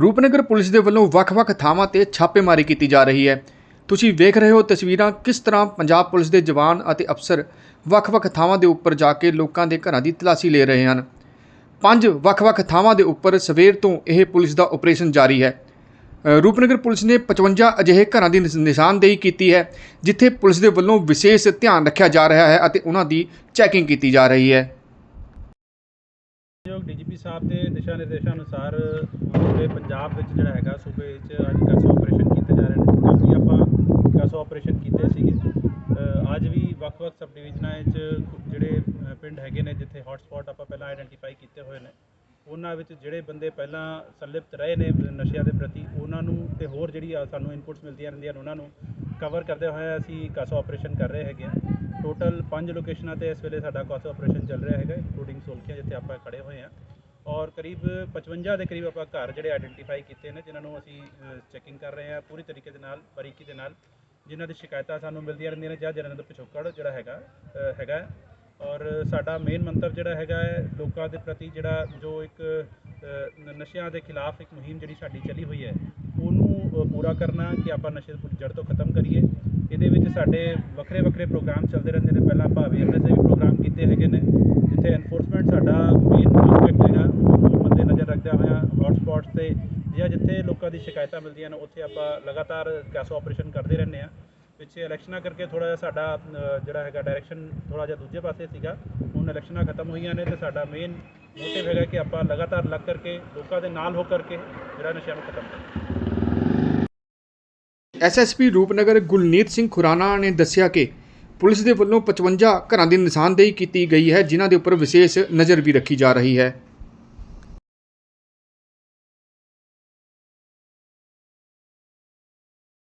Rupnagar police ਦੇ ਵੱਲੋਂ ਵੱਖ-ਵੱਖ ਥਾਵਾਂ ਤੇ ਛਾਪੇਮਾਰੀ ਕੀਤੀ ਜਾ ਰਹੀ ਹੈ। ਤੁਸੀਂ ਵੇਖ ਰਹੇ ਹੋ ਤਸਵੀਰਾਂ ਕਿਸ ਤਰ੍ਹਾਂ ਪੰਜਾਬ ਪੁਲਿਸ ਦੇ ਜਵਾਨ ਅਤੇ ਅਫਸਰ ਵੱਖ-ਵੱਖ ਥਾਵਾਂ ਦੇ ਉੱਪਰ ਜਾ ਕੇ ਲੋਕਾਂ ਦੇ ਘਰਾਂ ਦੀ ਤਲਾਸ਼ੀ ਲੈ ਰਹੇ ਹਨ। ਪੰਜ ਵੱਖ-ਵੱਖ ਥਾਵਾਂ ਦੇ ਉੱਪਰ ਸਵੇਰ ਤੋਂ ਇਹ ਪੁਲਿਸ ਦਾ ਆਪਰੇਸ਼ਨ ਜਾਰੀ ਹੈ। ਰੂਪਨਗਰ ਪੁਲਿਸ ਨੇ 55 ਅਜਿਹੇ ਘਰਾਂ ਦੀ ਨਿਸ਼- ਨਿਸ਼ਾਨਦੇਹੀ ਕੀਤੀ ਹੈ, ਜਿੱਥੇ ਪੁਲਿਸ ਦੇ ਵੱਲੋਂ ਵਿਸ਼ੇਸ਼ ਧਿਆਨ ਰੱਖਿਆ ਜਾ ਰਿਹਾ ਹੈ ਅਤੇ ਉਹਨਾਂ ਦੀ ਚੈਕਿੰਗ ਕੀਤੀ ਜਾ ਰਹੀ ਹੈ। ਜੋ ਡੀਜੀਪੀ ਸਾਹਿਬ ਦੇ ਦਿਸ਼ਾ ਨਿਰਦੇਸ਼ਾਂ ਅਨੁਸਾਰ ਪੂਰੇ ਪੰਜਾਬ ਵਿੱਚ ਜਿਹੜਾ ਹੈਗਾ, ਸੂਬੇ ਵਿੱਚ ਅੱਜ ਕਸੋ ਆਪਰੇਸ਼ਨ ਕੀਤੇ ਜਾ ਰਹੇ ਨੇ। ਕੱਲ੍ਹ ਵੀ ਆਪਾਂ ਕਸੋ ਆਪਰੇਸ਼ਨ ਕੀਤੇ ਸੀਗੇ। ਅੱਜ ਵੀ ਵੱਖ-ਵੱਖ ਸਬ ਡਿਵੀਜ਼ਨਾਂ ਵਿੱਚ ਜਿਹੜੇ ਪਿੰਡ ਹੈਗੇ ਨੇ, ਜਿੱਥੇ ਹੌਟ ਆਪਾਂ ਪਹਿਲਾਂ ਆਈਡੈਂਟੀਫਾਈ ਕੀਤੇ ਹੋਏ ਨੇ, ਉਹਨਾਂ ਵਿੱਚ ਜਿਹੜੇ ਬੰਦੇ ਪਹਿਲਾਂ ਸੰਲਿਪਤ ਰਹੇ ਨੇ ਨਸ਼ਿਆਂ ਦੇ ਪ੍ਰਤੀ, ਉਹਨਾਂ ਨੂੰ ਤੇ ਹੋਰ ਜਿਹੜੀ ਆ ਸਾਨੂੰ ਇਨਪੁਟਸ ਮਿਲਦੀਆਂ ਰਹਿੰਦੀਆਂ ਨੇ, ਉਹਨਾਂ ਨੂੰ ਕਵਰ ਕਰਦੇ ਹੋਏ ਅਸੀਂ ਕਾਸੋ ਆਪਰੇਸ਼ਨ ਕਰ ਰਹੇ ਹੈਗੇ ਹਾਂ ਟੋਟਲ ਪੰਜ ਲੋਕੇਸ਼ਨਾਂ ਤੇ ਇਸ ਵੇਲੇ ਸਾਡਾ ਕਾਸੋ ਆਪਰੇਸ਼ਨ ਚੱਲ ਰਿਹਾ ਹੈਗਾ ਇਨਕਲੂਡਿੰਗ ਸੋਲਖੀਆਂ ਜਿੱਥੇ ਆਪਾਂ ਖੜੇ ਹੋਏ ਹਾਂ ਔਰ ਕਰੀਬ 55 ਦੇ ਕਰੀਬ ਆਪਾਂ ਘਰ ਜਿਹੜੇ ਆਇਡੈਂਟੀਫਾਈ ਕੀਤੇ ਨੇ, ਜਿਨ੍ਹਾਂ ਨੂੰ ਅਸੀਂ ਚੈਕਿੰਗ ਕਰ ਰਹੇ ਹਾਂ ਪੂਰੀ ਤਰੀਕੇ ਦੇ ਨਾਲ, ਬਾਰੀਕੀ ਦੇ ਨਾਲ। ਜਿਨ੍ਹਾਂ ਦੀ ਸ਼ਿਕਾਇਤਾਂ ਸਾਨੂੰ ਮਿਲਦੀਆਂ ਰਹਿੰਦੀਆਂ ਨੇ ਜਾਂ ਜਿਹਨਾਂ ਦਾ ਪਿਛੋਕੜ ਜਿਹੜਾ ਹੈਗਾ ਹੈਗਾ ਔਰ ਸਾਡਾ ਮੇਨ ਮੰਤਵ ਜਿਹੜਾ ਹੈਗਾ ਹੈ, ਲੋਕਾਂ ਦੇ ਪ੍ਰਤੀ ਜਿਹੜਾ ਜੋ ਇੱਕ ਨਸ਼ਿਆਂ ਦੇ ਖਿਲਾਫ ਇੱਕ ਮੁਹਿੰਮ ਜਿਹੜੀ ਸਾਡੀ ਚੱਲੀ ਹੋਈ ਹੈ, ਉਹਨੂੰ ਪੂਰਾ ਕਰਨਾ ਕਿ ਆਪਾਂ ਨਸ਼ੇ ਨੂੰ ਜੜ ਤੋਂ ਖਤਮ ਕਰੀਏ। ਇਹਦੇ ਵਿੱਚ ਸਾਡੇ ਵੱਖਰੇ ਵੱਖਰੇ ਪ੍ਰੋਗਰਾਮ ਚੱਲਦੇ ਰਹਿੰਦੇ ਨੇ। ਪਹਿਲਾਂ ਆਪਾਂ ਅਵੇਅਰਨੈਸ ਦੇ ਵੀ ਪ੍ਰੋਗਰਾਮ ਕੀਤੇ ਹੈਗੇ ਨੇ, ਜਿੱਥੇ ਐਨਫੋਰਸਮੈਂਟ ਸਾਡਾ ਮੇਨ ਐਸਪੈਕਟ ਹੈਗਾ। ਉਹ ਮੱਦੇ ਨਜ਼ਰ ਰੱਖਦਿਆਂ ਹੋਇਆ ਹੌਟ ਸਪੌਟਸ ਤੇ ਜਾਂ ਜਿੱਥੇ ਲੋਕਾਂ ਦੀ ਸ਼ਿਕਾਇਤਾਂ ਮਿਲਦੀਆਂ ਨੇ, ਉੱਥੇ ਆਪਾਂ ਲਗਾਤਾਰ ਕੈਸੋ ਆਪਰੇਸ਼ਨ ਕਰਦੇ ਰਹਿੰਦੇ ਆ ਪਿੱਛੇ ਇਲੈਕਸ਼ਨਾਂ ਕਰਕੇ ਥੋੜਾ ਜਿਹਾ ਸਾਡਾ ਜਿਹੜਾ ਹੈਗਾ ਡਾਇਰੈਕਸ਼ਨ ਥੋੜਾ ਜਿਹਾ ਦੂਜੇ ਪਾਸੇ ਸੀਗਾ। ਹੁਣ ਇਲੈਕਸ਼ਨਾਂ ਖਤਮ ਹੋਈਆਂ ਨੇ ਤੇ ਸਾਡਾ ਮੇਨ ਮੋਟਿਵ ਹੈਗਾ ਕਿ ਆਪਾਂ ਲਗਾਤਾਰ ਲੱਗ ਕਰਕੇ, ਲੋਕਾਂ ਦੇ ਨਾਲ ਹੋ ਕਰਕੇ ਜਿਹੜਾ ਨਸ਼ਿਆਂ ਨੂੰ ਖਤਮ ਕਰੀਏ। ਐਸਐਸਪੀ ਰੂਪਨਗਰ ਗੁਲਨੀਤ ਸਿੰਘ ਖੁਰਾਨਾ ਨੇ ਦੱਸਿਆ ਕਿ ਪੁਲਿਸ ਦੇ ਵੱਲੋਂ 55 ਘਰਾਂ ਦੀ ਨਿਸ਼ਾਨਦੇਹੀ ਕੀਤੀ ਗਈ ਹੈ, ਜਿਨ੍ਹਾਂ ਦੇ ਉੱਪਰ ਵਿਸ਼ੇਸ਼ ਨਜ਼ਰ ਵੀ ਰੱਖੀ ਜਾ ਰਹੀ ਹੈ।